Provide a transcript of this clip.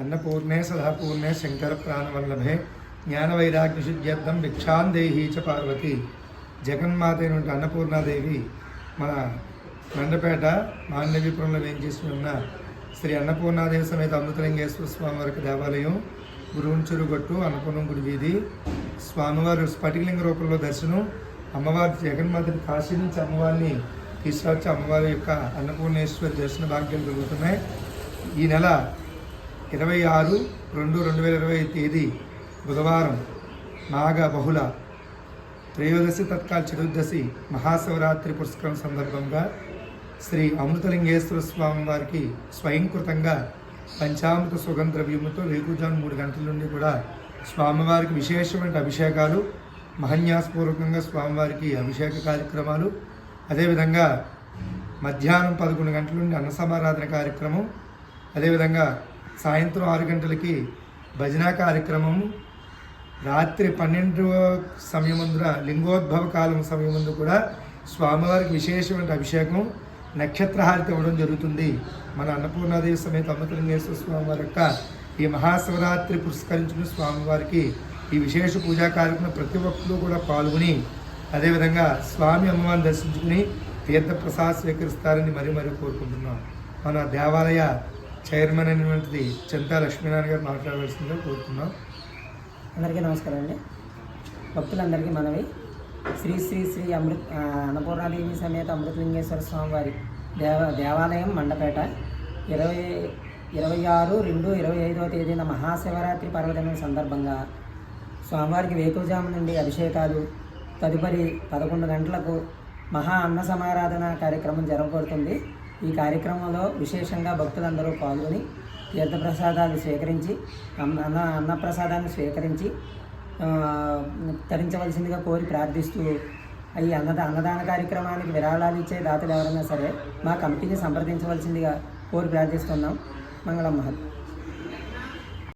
అన్నపూర్ణే సదాపూర్ణే శంకర ప్రాణవల్లభే జ్ఞానవైరాగ్యశుద్ధ్యర్థం భిక్షాందేహీ చ పార్వతి జగన్మాత అయినటువంటి అన్నపూర్ణాదేవి మన మండపేట మాండవీపురంలో వేయించేసి ఉన్న శ్రీ అన్నపూర్ణాదేవి సమేత అమృతలింగేశ్వర స్వామి వారికి దేవాలయం గురువుంచురుగట్టు అన్నపూర్ణం గుడి వీధి స్వామివారు స్ఫటికలింగ రూపంలో దర్శనం అమ్మవారి జగన్మాతని కాశీ నుంచి అమ్మవారిని తీసుకొచ్చి అమ్మవారి యొక్క అన్నపూర్ణేశ్వరి దర్శన భాగ్యాలు కలుగుతున్నాయి ఈ నెల ఇరవై ఆరు రెండు రెండు వేల ఇరవై తేదీ బుధవారం నాగ బహుళ త్రయోదశి తత్కాల చతుర్దశి మహాశివరాత్రి పురస్కారం సందర్భంగా శ్రీ అమృతలింగేశ్వర స్వామి వారికి స్వయంకృతంగా పంచామృత సుగంధ ద్రవ్యముతో వేకుజాము మూడు గంటల నుండి కూడా స్వామివారికి విశేషమైన అభిషేకాలు మహన్యాసపూర్వకంగా స్వామివారికి అభిషేక కార్యక్రమాలు అదేవిధంగా మధ్యాహ్నం పదకొండు గంటల నుండి అన్న సమారాధన కార్యక్రమం అదేవిధంగా సాయంత్రం ఆరు గంటలకి భజన కార్యక్రమము రాత్రి పన్నెండు సమయమందున లింగోద్భవ కాలం సమయమందు కూడా స్వామివారికి విశేషమైన అభిషేకం నక్షత్రహారతి ఇవ్వడం జరుగుతుంది. మన అన్నపూర్ణాదేవి సమేత అమృతలింగేశ్వర స్వామి వారి యొక్క ఈ మహాశివరాత్రి పురస్కరించుకుని స్వామివారికి ఈ విశేష పూజా కార్యక్రమం ప్రతి ఒక్కరూ కూడా పాల్గొని అదేవిధంగా స్వామి అమ్మవారిని దర్శించుకుని తీర్థప్రసాద్ స్వీకరిస్తారని మరీ మరీ కోరుకుంటున్నాం. మన దేవాలయ చైర్మన్ అయినటువంటిది చింతా లక్ష్మీనారాయణ గారు మాట్లాడవలసిందిగా కోరుతున్నాం. అందరికీ నమస్కారం అండి. భక్తులందరికీ మనవి. శ్రీ శ్రీ శ్రీ అమృత్ అన్నపూర్ణాదేవి సమేత అమృతలింగేశ్వర స్వామివారి దేవ దేవాలయం మండపేట ఇరవై ఇరవై ఆరు రెండు ఇరవై ఐదవ తేదీన మహాశివరాత్రి పర్వదినం సందర్భంగా స్వామివారికి వేకుజాము నుండి అభిషేకాలు తదుపరి పదకొండు గంటలకు మహా అన్న సమారాధన కార్యక్రమం జరగబడుతుంది ఈ కార్యక్రమంలో విశేషంగా భక్తులందరూ పాల్గొని తీర్థప్రసాదాలు స్వీకరించి అన్న అన్న అన్నప్రసాదాన్ని స్వీకరించి తరించవలసిందిగా కోరి ప్రార్థిస్తూ ఈ అన్నద అన్నదాన కార్యక్రమానికి విరాళాలు ఇచ్చే దాతలు ఎవరైనా సరే మా కమిటీని సంప్రదించవలసిందిగా కోరి ప్రార్థిస్తున్నాం. మంగళం మహత్.